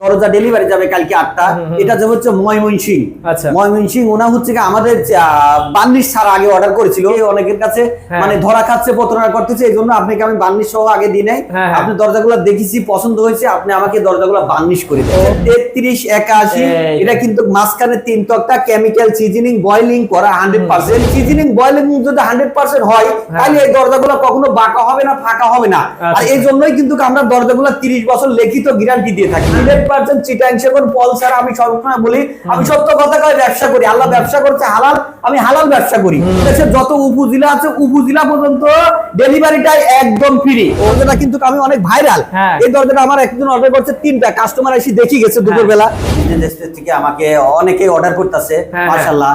দরজা ডেলিভারি যাবে কালকে আটটা। এটা যে হচ্ছে ময়মনসিং। আচ্ছা। ময়মনসিং ওনা হচ্ছে কি আমাদের বান্নিশ ছাড়া আগে অর্ডার করেছিল। অনেকের কাছে হ্যাঁ। মানে ধরা খাচ্ছে প্রতারণা করতেছে এই জন্য আপনাকে আমি বান্নিশ সহ আগে দিই নাই। হ্যাঁ, হ্যাঁ। আপনি দরজাগুলো দেখেছি পছন্দ হয়েছে আপনি আমাকে দরজাগুলো বান্নিশ করে দেন তেত্রিশ একাশি এটা কিন্তু মাঝখানে তিন তক্তা কেমিক্যাল সিজনিং বয়লিং করা হান্ড্রেড পার্সেন্ট সিজনিং বয়লিং যদি হান্ড্রেড পার্সেন্ট হয় তাহলে এই দরজাগুলো কখনো বাঁকা হবে না ফাঁকা হবে না। আর আচ্ছা। এই জন্যই কিন্তু আমরা দরজাগুলো তিরিশ বছর লিখিত গ্যারান্টি দিয়ে থাকি। পার্সেন্ট চিটাং সেগুন স্যার আমি সবসময় বলি আমি সত্য কথা কয় ব্যবসা করি। আল্লাহ ব্যবসা করছে হালাল আমি হালাল ব্যবসা করি। দেশের যত উপজেলা আছে উপজেলা পর্যন্ত ডেলিভারিটা একদম ফ্রি দরজাটা কিন্তু আমি অনেক ভাইরাল। হ্যাঁ। এই দরজাটা আমার একজন অর্ডার করছে তিনটা। কাস্টমার এসে দেখি গেছে দুপুর বেলা থেকে আমাকে অনেকে অর্ডার করতেছে হ্যাঁ, মাশাআল্লাহ।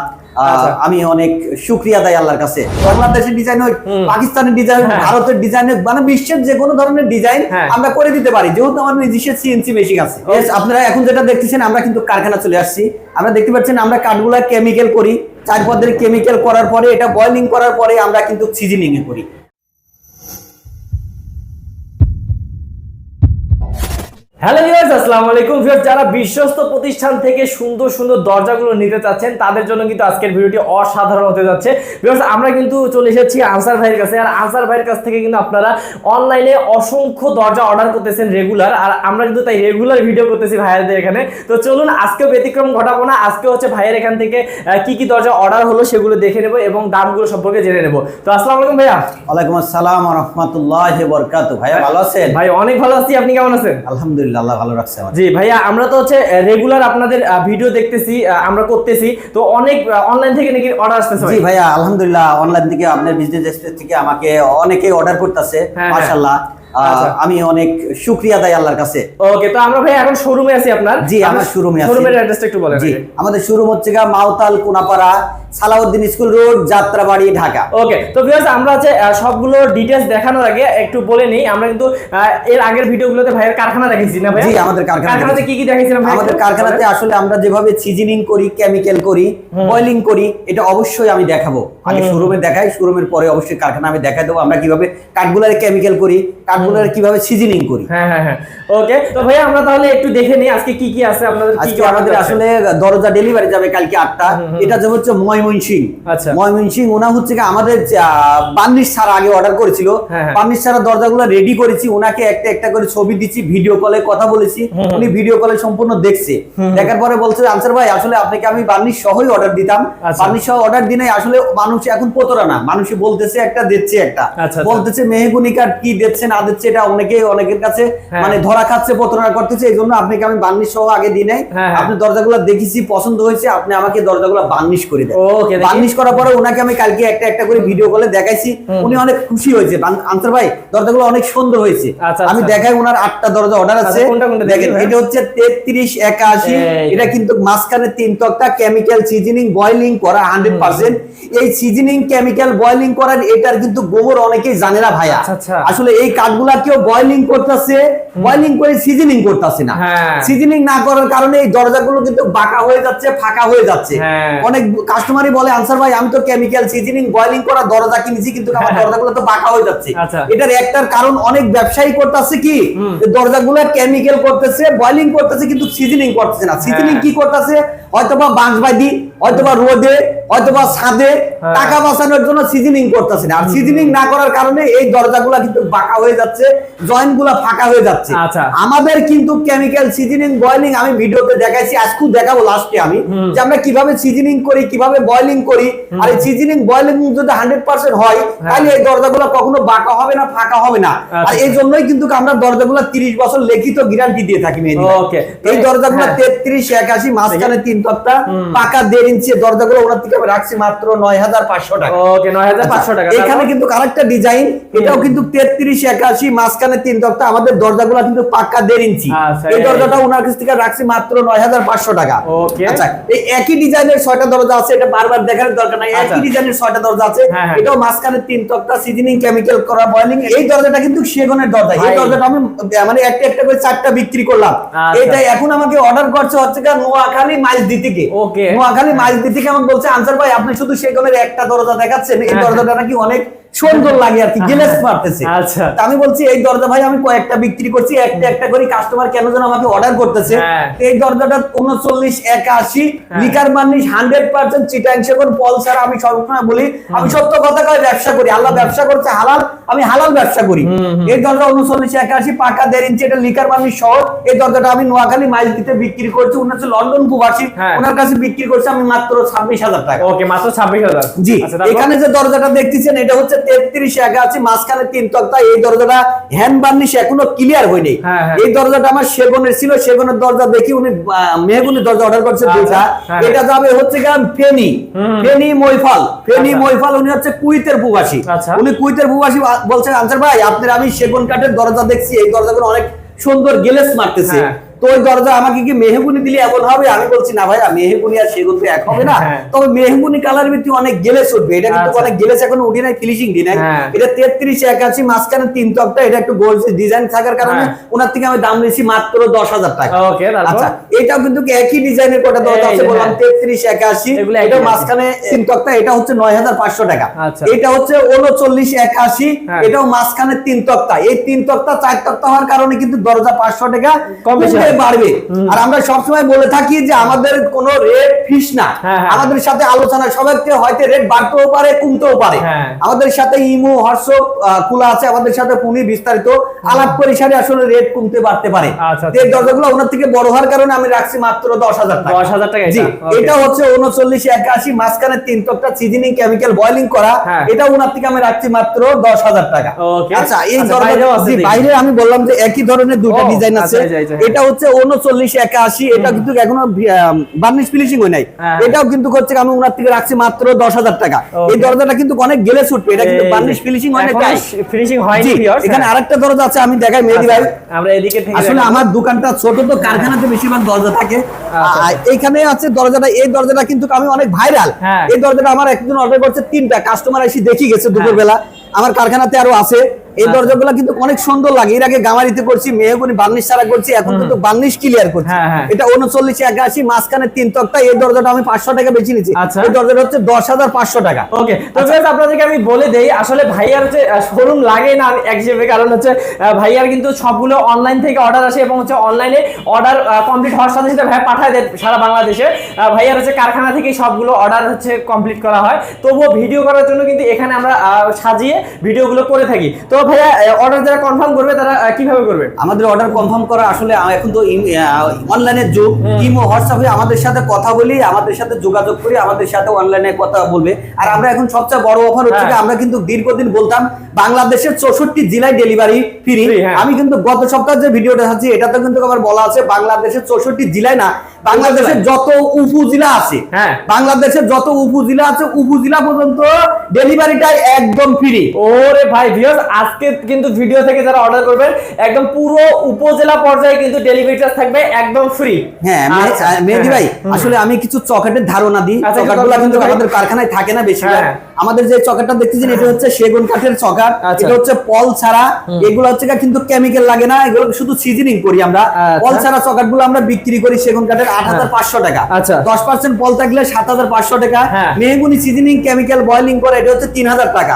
আমি অনেক সুক্রিয়া দেয় আল্লাহর কাছে। বাংলাদেশের ডিজাইন হোক পাকিস্তানের ডিজাইন হোক হ্যাঁ। ভারতের ডিজাইন হোক মানে বিশ্বের যে কোনো ধরনের ডিজাইন হ্যাঁ। আমরা করে দিতে পারি। যেহেতু আমার নিজস্ব সিএনসি মেশিন আছে। আপনারা এখন যেটা দেখতেছেন আমরা কিন্তু কারখানা চলে আসছি। আমরা দেখতে পাচ্ছেন আমরা কাঠগুলা কেমিক্যাল করি। চার পদের কেমিক্যাল করার পরে এটা বয়লিং করার পরে আমরা কিন্তু সিজনিং এ করি। হ্যালো ভিউয়ার্স আসসালামু আলাইকুম। ভিউয়ার্স যারা বিশ্বস্ত প্রতিষ্ঠান থেকে সুন্দর সুন্দর দরজাগুলো নিতে চাচ্ছেন তাদের জন্য কিন্তু আজকের ভিডিওটি অসাধারণ হতে যাচ্ছে। ভিউয়ার্স আমরা কিন্তু চলে এসেছি আনসার ভাইয়ের কাছে। আর আনসার ভাইয়ের কাছ থেকে কিন্তু আপনারা অনলাইনে অসংখ্য দরজা অর্ডার করতেছেন রেগুলার। আর আমরা কিন্তু তাই রেগুলার ভিডিও করতেছি ভাইয়াদের এখানে। তো চলুন আজকেও ব্যতিক্রম ঘটাবো না। আজকে হচ্ছে ভাইয়ের এখান থেকে কি কি দরজা অর্ডার হলো সেগুলো দেখে নেব এবং দামগুলো সম্পর্কে জেনে নেব। তো আসসালামু আলাইকুম ভাইয়া। ওয়ালাইকুম আসসালাম রহমতুল্লাহ বরকাত ভাইয়া ভালো আছেন? ভাই অনেক ভালো আছি। আপনি কেমন আছেন? আলহামদুলিল্লাহ। আল্লাহ ভালো রাখছে আমার জি ভাইয়া আমরা তো হচ্ছে রেগুলার আপনাদের ভিডিও দেখতেছি আমরা করতেছি তো অনেক অনলাইন থেকে নাকি অর্ডার আসতেছে জি ভাইয়া আলহামদুলিল্লাহ অনলাইন থেকে আপনার বিজনেস থেকে আমাকে অনেকে অর্ডার করতেছে হ্যাঁ, হ্যাঁ। মাশাআল্লাহ। আমি অনেক শুক্রিয়া দেয় আল্লাহর কাছে। ওকে তো আমরা ভাই এখন শোরুমে আছি আপনার। জি, আমার এ আছি। শোরুমের অ্যাড্রেসটা একটু বলেন জি আমাদের শোরুম হচ্ছে গা মাওতাল Konapara Salauddin school road Jatrabari Dhaka. Okay তো ভিউয়ার্স আমরা আহ, সবগুলো ডিটেইলস দেখানোর আগে একটু বলে নিই। আমরা কিন্তু এর আগের ভিডিওগুলোতে ভাইয়ের কারখানা দেখেছি না ভাই জি, আমাদের কারখানা কারখানাতে। কি কি দেখাইছিলাম ভাই আমাদের কারখানাতে আসলে আমরা যেভাবে সিজনিং করি কেমিক্যাল করি বয়লিং করি এটা অবশ্যই আমি দেখাবো। আগে শোরুমে দেখাই শোরুমের পরে অবশ্যই কারখানা আমি দেখাই দেবো। আমরা কীভাবে কাঠগুলার কেমিক্যাল করি কাঠগুলার কীভাবে সিজনিং করি? হ্যাঁ হ্যাঁ হ্যাঁ। ওকে তো ভাইয়া আমরা তাহলে একটু দেখে নিই আজকে কি কি আছে আপনাদের কি আমাদের আসলে দরজা ডেলিভারি যাবে কালকে আটটা। এটা যে হচ্ছে ময়মনসিং। আচ্ছা। ময়মনসিং ওনা হচ্ছে কি আমাদের বান্নিশ ছাড়া আগে অর্ডার করেছিল। হ্যাঁ, হ্যাঁ। বান্নিশ ছাড়া দরজাগুলো রেডি করেছি। ওনাকে একটা একটা করে ছবি দিচ্ছি ভিডিও কলে কথা বলেছি। উনি ভিডিও কলে সম্পূর্ণ দেখছে। দেখার পরে বলছে আনসার ভাই আসলে আপনাকে আমি বান্নিশ সহই অর্ডার দিতাম। আচ্ছা। বান্নিশ সহ অর্ডার দিনে আসলে মানুষ এখন প্রতারণা। মানুষ বলতেছে একটা দিচ্ছে একটা। আচ্ছা, আচ্ছা। বলতেছে মেহগুনি কার্ড কি দিচ্ছে না দিচ্ছে এটা অনেকে অনেকের কাছে হ্যাঁ। মানে ধরা খাচ্ছে প্রতারণা করতেছে এই জন্য আপনাকে আমি বান্নিশ সহ আগে দিই নাই হ্যাঁ, হ্যাঁ। আপনি দরজাগুলো দেখেছি পছন্দ হয়েছে আপনি আমাকে দরজাগুলো বার্নিশ করে দেন। বার্নিশ করার পরে ওনাকে আমি কালকে একটা একটা করে ভিডিও কলে দেখাইছি উনি অনেক খুশি হয়েছে আনসার ভাই দরজাগুলো অনেক সুন্দর হয়েছে আচ্ছা, আমি আচ্ছা। দেখাই ওনার আটটা দরজা অর্ডার আছে আচ্ছা, কোনটা দেখেন এটা হচ্ছে তেত্রিশ একাশি। এটা কিন্তু মাঝখানে তিন তক্তা কেমিক্যাল সিজনিং বয়লিং করা হান্ড্রেড পার্সেন্ট এই সিজনিং কেমিক্যাল বয়লিং করার এটার কিন্তু গোবর অনেকেই জানে না ভাইয়া। আসলে এই কাঠগুলা কেউ বয়লিং করতেছে বয়লিং করে সিজনিং করতেছে না হ্যাঁ। সিজনিং না করার কারণে এই দরজাগুলো কিন্তু বাঁকা হয়ে যাচ্ছে ফাঁকা হয়ে যাচ্ছে হ্যাঁ। অনেক কাস্টমারই বলে আনসার ভাই আমি তো কেমিক্যাল সিজনিং বয়লিং করা দরজা কিনেছি কিন্তু আমার হ্যাঁ। দরজাগুলো তো বাঁকা হয়ে যাচ্ছে আচ্ছা। এটার একটার কারণ অনেক ব্যবসায়ী করতেছে কি দরজাগুলো কেমিক্যাল করতেছে বয়লিং করতেছে কিন্তু সিজনিং করতেছে না সিজনিং হ্যাঁ। কি করতেছে হয়তোবা বাঁশবাদি হয়তোবা রোদে হয়তোবা ছাদে হ্যাঁ। টাকা বাঁচানোর জন্য সিজনিং করতেছে আর সিজনিং না করার কারণে এই দরজাগুলো কিন্তু বাঁকা হয়ে যাচ্ছে জয়েন্টগুলা ফাঁকা হয়ে যাচ্ছে আচ্ছা। আমাদের কিন্তু কেমিক্যাল সিজনিং বয়লিং আমি ভিডিওতে দেখাইছি আজকেও দেখাবো লাস্টে আমি যে আমরা কীভাবে সিজনিং করি কীভাবে বয়লিং করি আর এই সিজনিং বয়লিং যদি হান্ড্রেড পার্সেন্ট হয় তাহলে এই দরজাগুলো কখনো বাঁকা হবে না ফাঁকা হবে না আর আচ্ছা। এই জন্যই কিন্তু আমরা দরজাগুলো তিরিশ বছর লিখিত গ্যারান্টি দিয়ে থাকি. এই দরজাগুলো হ্যাঁ। তেত্রিশ একাশি মাঝখানে তিন তক্তা পাকা দেড় ইঞ্চি দরজাগুলো ওনার থেকে রাখছি মাত্র নয় হাজার পাঁচশো টাকা। ওকে নয় হাজার পাঁচশো টাকা আচ্ছা, এখানে কিন্তু আরেকটা ডিজাইন এটাও কিন্তু তেত্রিশ একাশি মাঝখানে তিন তক্তা। আমাদের দরজাগুলো কিন্তু পাক্কা দেড় ইঞ্চি। আচ্ছা, এই দরজাটা ওনার কাছ থেকে রাখছি মাত্র নয় হাজার পাঁচশো টাকা। আচ্ছা এই একই ডিজাইনের ছয়টা দরজা আছে এটা বারবার দেখার দরকার নাই। আচ্ছা। একই ডিজাইনের ছয়টা দরজা আছে হ্যাঁ, হ্যাঁ। এটাও মাঝখানে তিন তক্তা সিজনিং কেমিক্যাল করা বয়লিং এই দরজাটা কিন্তু সেগুনের দরজা। এই দরজাটা আমি মানে একটা একটা করে চারটা বিক্রি করলাম। এটা এখন আমাকে অর্ডার করছে হচ্ছে নোয়াখালী মাইজ দিতিকে. নোয়াখালী মাইজ দিতিকে আমাকে বলছে আনসার ভাই আপনি শুধু সেগুনের একটা দরজা দেখাচ্ছেন। এই হ্যাঁ, দরজাটা নাকি অনেক সুন্দর লাগে আর কি গেলেস মারতেছে। আচ্ছা। আমি বলছি এই দরজা ভাই আমি কয়েকটা বিক্রি করছি একটা একটা করে কাস্টমার কেন যেন আমাকে অর্ডার করতেছে। হ্যাঁ। এই দরজাটা উনচল্লিশ একাশি হ্যাঁ। Lacquer varnish hundred percent Chittagong সেগুন পলসার আমি সবসময় বলি আমি সত্য কথা কয়ে ব্যবসা করি। আল্লাহ ব্যবসা করছে হালাল আমি হালাল ব্যবসা করি। এই দরজা উনচল্লিশ একাশি পাকা দেড় ইঞ্চি এটা লিকার মার্নিশ শহর এই দরজাটা আমি নোয়াখালী মাইল দিতে বিক্রি করছি। উনি হচ্ছে লন্ডন প্রবাসী। হ্যাঁ। ওনার কাছে বিক্রি করছি আমি মাত্র ছাব্বিশ হাজার টাকা। ওকে মাত্র ছাব্বিশ হাজার। জি আচ্ছা, এখানে যে দরজাটা দেখতেছেন এটা হচ্ছে তেত্রিশ একা আছে মাঝখানে তিন তক্তা এই দরজাটা হ্যান্ড বার্নিশ এখনও ক্লিয়ার হয়নি হ্যাঁ, হ্যাঁ। এই দরজাটা আমার সেগুনের ছিল সেগুনের দরজা দেখি উনি আহ, মেহগুনি দরজা অর্ডার করছে আচ্ছা, দুইটা হ্যাঁ। এটা যাবে হচ্ছে গিয়ে ফেনি ফেনি মৈফাল ফেনি আচ্ছা। মৈফাল উনি হচ্ছে কুইতের প্রবাসী আচ্ছা। উনি কুইতের প্রবাসী বলছেন আনসার ভাই আপনার আমি সেগুন কাঠের দরজা দেখছি এই দরজাগুলো অনেক সুন্দর গেলেস মারতেছে। তো ওই দরজা আমাকে কি মেহগুনি দিলে এমন হবে আমি বলছি না ভাই মেহগুনি আর সেগুন তো এক হবে না হ্যাঁ। তবে মেহগুনি কালার ভিত্তি অনেক গেলেস উঠবে এটা কিন্তু আচ্ছা। অনেক গেলেস এখন উঠি নাই ফিনিশিং দি নাই হ্যাঁ। এটা তেত্রিশ একাশি মাঝখানে তিন তকটা এটা একটু গোল ডিজাইন থাকার কারণে হ্যাঁ। ওনার থেকে আমি দাম নিয়েছি মাত্র দশ হাজার টাকা আচ্ছা এটাও কিন্তু একই ডিজাইনের কটা দরজা আছে বললাম। তেত্রিশ একাশি এটা মাঝখানে তিন তক্তা এটা হচ্ছে নয় হাজার পাঁচশো টাকা আচ্ছা। এটা হচ্ছে উনচল্লিশ একাশি। এটাও মাঝখানে তিন তক্তা এই তিন তক্তা চার তক্তা হওয়ার কারণে কিন্তু দরজা পাঁচশো টাকা কম। বাড়বে। আর আমরা সবসময় বলে থাকি যে আমাদের কোনো রেট ফিস না। হ্যাঁ, হ্যাঁ। আমাদের সাথে আলোচনা সবাইকে হয়তো রেট বাড়তেও পারে কমতেও পারে। হ্যাঁ। আমাদের সাথে ইমো হোয়াটসঅ্যাপ খোলা আছে আমাদের সাথে ফোনে বিস্তারিত। আলাপ পরিসারে আসলে রেট কমতে বাড়তে পারে। আচ্ছা, এই দরজাগুলো ওনার থেকে বড় হওয়ার কারণে আমি রাখছি মাত্র দশ হাজার টাকা। দশ হাজার টাকা জি এটা? হচ্ছে উনচল্লিশ একাশি মাঝখানে তিন তকটা সিজনিং কেমিক্যাল বয়লিং করা। এটা ওনার থেকে আমি রাখছি মাত্র দশ হাজার টাকা। আচ্ছা এই আচ্ছা, দরজা। বাইরে আমি বললাম যে একই ধরনের দুইটা ও, ডিজাইন আছে। আচ্ছা, এই এই এটা হচ্ছে উনচল্লিশ একাশি এটা কিন্তু এখনও বার্নিশ ফিনিশিং হয় নাই। হ্যাঁ। এটাও কিন্তু হচ্ছে আমি ওনার থেকে রাখছি মাত্র দশ হাজার টাকা। এই দরজাটা কিন্তু অনেক গেলে ছুটবে এটা কিন্তু বার্নিশ ফিনিশিং হয় না ফিনিশিং হয়নি জি, এখানে হ্যাঁ। আরেকটা দরজা আছে আমি দেখাই মেহেদি ভাই। আচ্ছা, আমরা এদিকে আসলে আমার দোকানটা ছোট তো কারখানাতে বেশিরভাগ দরজা থাকে। আচ্ছা। এইখানে আছে দরজাটা এই দরজাটা কিন্তু আমি অনেক ভাইরাল। হ্যাঁ। এই দরজাটা আমার একজন অর্ডার করছে তিনটা কাস্টমার এসে দেখি গেছে দুপুর বেলা আমার কারখানাতে আরও আছে। এই আচ্ছা। দরজাগুলো কিন্তু অনেক সুন্দর লাগে। এর আগে গামারিতে করছি মেহগুনি বার্নিশ ছাড়া করছি এখন কিন্তু বার্নিশ ক্লিয়ার করছি। হ্যাঁ, হ্যাঁ। এটা উনচল্লিশ একাশি মাঝখানে তিন তক্তা এই দরজাটা আমি পাঁচশো টাকা বেশি নিচ্ছি আচ্ছা। এই দরজাটা হচ্ছে দশ হাজার পাঁচশো টাকা। ওকে তো guys, আপনাদেরকে আমি বলে দেই আসলে ভাইয়ার হচ্ছে শোরুম লাগে না এক হিসেবে কারণ হচ্ছে ভাইয়ার কিন্তু সবগুলো অনলাইন থেকে অর্ডার আসে এবং হচ্ছে অনলাইনে অর্ডার কমপ্লিট হওয়ার সাথে সাথে ভাইয়া পাঠায় দেয় সারা বাংলাদেশে। ভাইয়ার হচ্ছে কারখানা থেকে সবগুলো অর্ডার হচ্ছে কমপ্লিট করা হয়। তবুও ভিডিও করার জন্য কিন্তু এখানে আমরা সাজিয়ে ভিডিওগুলো করে থাকি। তো ভাইয়া অর্ডার যারা কনফার্ম করবে তারা কীভাবে করবে? আমাদের অর্ডার কনফার্ম করা আসলে এখন তো অনলাইনের যুগ। ইমো হোয়াটসঅ্যাপে আমাদের সাথে কথা বলি আমাদের সাথে যোগাযোগ করি আমাদের সাথে অনলাইনে কথা বলবে। আর আমরা এখন সবচেয়ে বড় অফার হচ্ছে হ্যাঁ। আমরা কিন্তু দীর্ঘদিন বলতাম বাংলাদেশের চৌষট্টি জেলায় ডেলিভারি ফ্রি হ্যাঁ। আমি কিন্তু গত সপ্তাহে যে ভিডিওটা আছে এটাতে কিন্তু আমার বলা আছে বাংলাদেশের চৌষট্টি জেলায় না বাংলাদেশের যত উপজেলা আছে হ্যাঁ। বাংলাদেশের যত উপজেলা আছে উপজেলা পর্যন্ত ডেলিভারিটা একদম ফ্রি ওরে ভাই ভিউয়ার্স আজকে কিন্তু ভিডিও থেকে যারা অর্ডার করবেন একদম পুরো উপজেলা পর্যায়ে কিন্তু ডেলিভারি চার্জ থাকবে একদম ফ্রি হ্যাঁ মে- মেহেদি ভাই আসলে আমি কিছু চকেটের ধারণা দিই আচ্ছা, চকাটগুলো একটু কিন্তু আমাদের কারখানায় থাকে না বেশি হ্যাঁ। আমাদের যে চকাটটা দেখতেছেন এটা হচ্ছে সেগুন কাঠের চকাট আচ্ছা। এটা হচ্ছে পল ছাড়া এগুলো হচ্ছে কিন্তু কেমিক্যাল লাগে না এগুলো শুধু সিজনিং করি আমরা আচ্ছা। পল ছাড়া চকাটগুলো আমরা বিক্রি করি সেগুন কাঠের আট হাজার পাঁচশো টাকা আচ্ছা। দশ পার্সেন্ট পল থাকলে সাত হাজার পাঁচশো টাকা হ্যাঁ। মেহগুনি সিজনিং কেমিক্যাল বয়লিং করে এটা হচ্ছে তিন হাজার টাকা।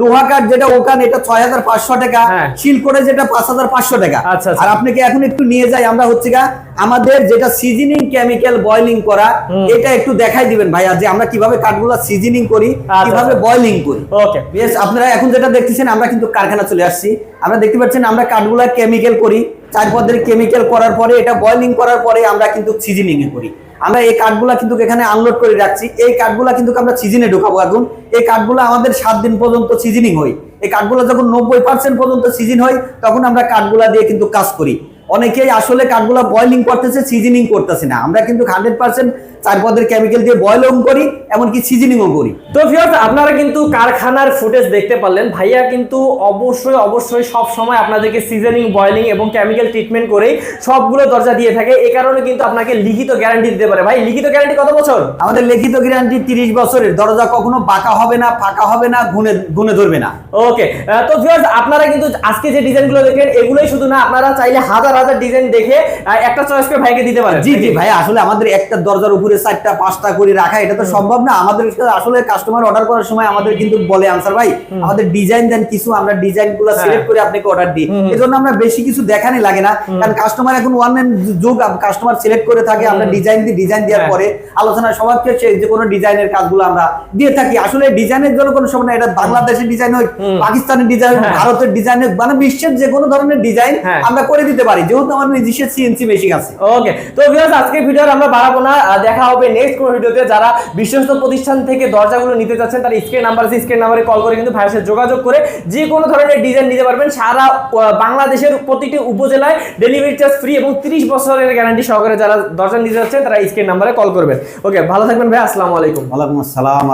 লোহা কাঠ যেটা ওখান এটা ছয় হাজার পাঁচশো টাকা হ্যাঁ। শিল করে যেটা পাঁচ হাজার পাঁচশো টাকা। আর আপনাকে এখন একটু নিয়ে যাই আমরা হচ্ছে গা আমাদের যেটা সিজনিং কেমিক্যাল বয়লিং করা এটা একটু দেখাই দিবেন ভাইয়া যে আমরা কীভাবে কাঠগুলো সিজনিং করি কীভাবে আচ্ছা। বয়লিং করি ওকে বেশ আপনারা এখন যেটা দেখতেছেন আমরা কিন্তু কারখানা চলে আসছি। আমরা দেখতে পাচ্ছেন আমরা কাঠগুলা কেমিক্যাল করি। চার পদের কেমিক্যাল করার পরে এটা বয়লিং করার পরে আমরা কিন্তু সিজনিং এ করি। আমরা এই কাঠগুলা কিন্তু এখানে আনলোড করে রাখছি। এই কাঠগুলা কিন্তু আমরা সিজনে ঢোকাবো এখন। এই কাঠগুলো আমাদের সাত দিন পর্যন্ত সিজনিং হয়। এই কাঠগুলো যখন নব্বই পার্সেন্ট পর্যন্ত সিজন হয় তখন আমরা কাঠগুলা দিয়ে কিন্তু কাজ করি। অনেকেই আসলে কাঠগুলা বয়লিং করতেছে সিজনিং করতেছে না। আমরা কিন্তু হান্ড্রেড পার্সেন্ট চার পদের কেমিক্যাল দিয়ে বয়লিং করি এমনকি সিজনিংও করি। তো ভিউয়ার্স আপনারা কিন্তু কারখানার ফুটেজ দেখতে পারলেন। ভাইয়া কিন্তু অবশ্যই অবশ্যই সব সময় আপনাদেরকে সিজনিং বয়লিং এবং কেমিক্যাল ট্রিটমেন্ট করেই সবগুলো দরজা দিয়ে থাকে। এই কারণে কিন্তু আপনাকে লিখিত গ্যারান্টি দিতে পারে। ভাই লিখিত গ্যারান্টি কত বছর? আমাদের লিখিত গ্যারান্টি তিরিশ বছরের। দরজা কখনো বাঁকা হবে না ফাঁকা হবে না গুনে গুনে ধরবে না। ওকে তো ভিউয়ার্স আপনারা কিন্তু আজকে যে ডিজাইনগুলো দেখলেন এগুলোই শুধু না আপনারা চাইলে হাজার হাজার ডিজাইন দেখে একটা চয়েস করে ভাইকে দিতে পারেন জি জি ভাই আসলে আমাদের একটা দরজার উপরে চারটা পাঁচটা করে রাখা এটা তো সম্ভব না। আমাদের আসলে কাস্টমার অর্ডার করার সময় আমাদের কিন্তু বলে আনসার ভাই আমাদের ডিজাইন দেন কিছু আমরা ডিজাইনগুলো হ্যাঁ। সিলেক্ট করে আপনাকে অর্ডার দিই। এই জন্য আমরা বেশি কিছু দেখানি লাগে না কারণ কাস্টমার এখন ওয়ান ম্যান যুগ কাস্টমার সিলেক্ট করে থাকে আমরা ডিজাইন দিই ডিজাইন দেওয়ার হ্যাঁ। পরে আলোচনা সবার শেষে যে কোনো ডিজাইনের কাজগুলো আমরা দিয়ে থাকি। আসলে ডিজাইনের জন্য কোনো সময় না এটা বাংলাদেশের ডিজাইন হোক পাকিস্তানের ডিজাইন হোক হ্যাঁ। ভারতের ডিজাইন হোক মানে বিশ্বের যে কোনো ধরনের ডিজাইন হ্যাঁ। আমরা করে দিতে পারি। যেহেতু আমাদের নিজস্ব সিএনসি বেশি আছে। ওকে তো ভিউয়ার্স আজকে ভিডিও আমরা বাড়াবো না। দেখা হবে নেক্সট ভিডিওতে যারা বিশ্বস্ত প্রতিষ্ঠান থেকে দরজাগুলো নিতে চাচ্ছেন স্ক্রিন নাম্বার আছে স্ক্রিন নাম্বারে কল করে কিন্তু ভাইয়ের যোগাযোগ করে যে কোনো ধরনের ডিজাইন নিতে পারবেন। সারা বাংলাদেশের প্রতিটি উপজেলায় ডেলিভারি চার্জ ফ্রি এবং 30 বছরের গ্যারান্টি সহকারে যারা দরজা নিতে যাচ্ছেন তারা স্ক্রিন নাম্বারে কল করবেন। ওকে ভালো থাকবেন ভাই, আসসালামু আলাইকুম। ওয়ালাইকুম আসসালাম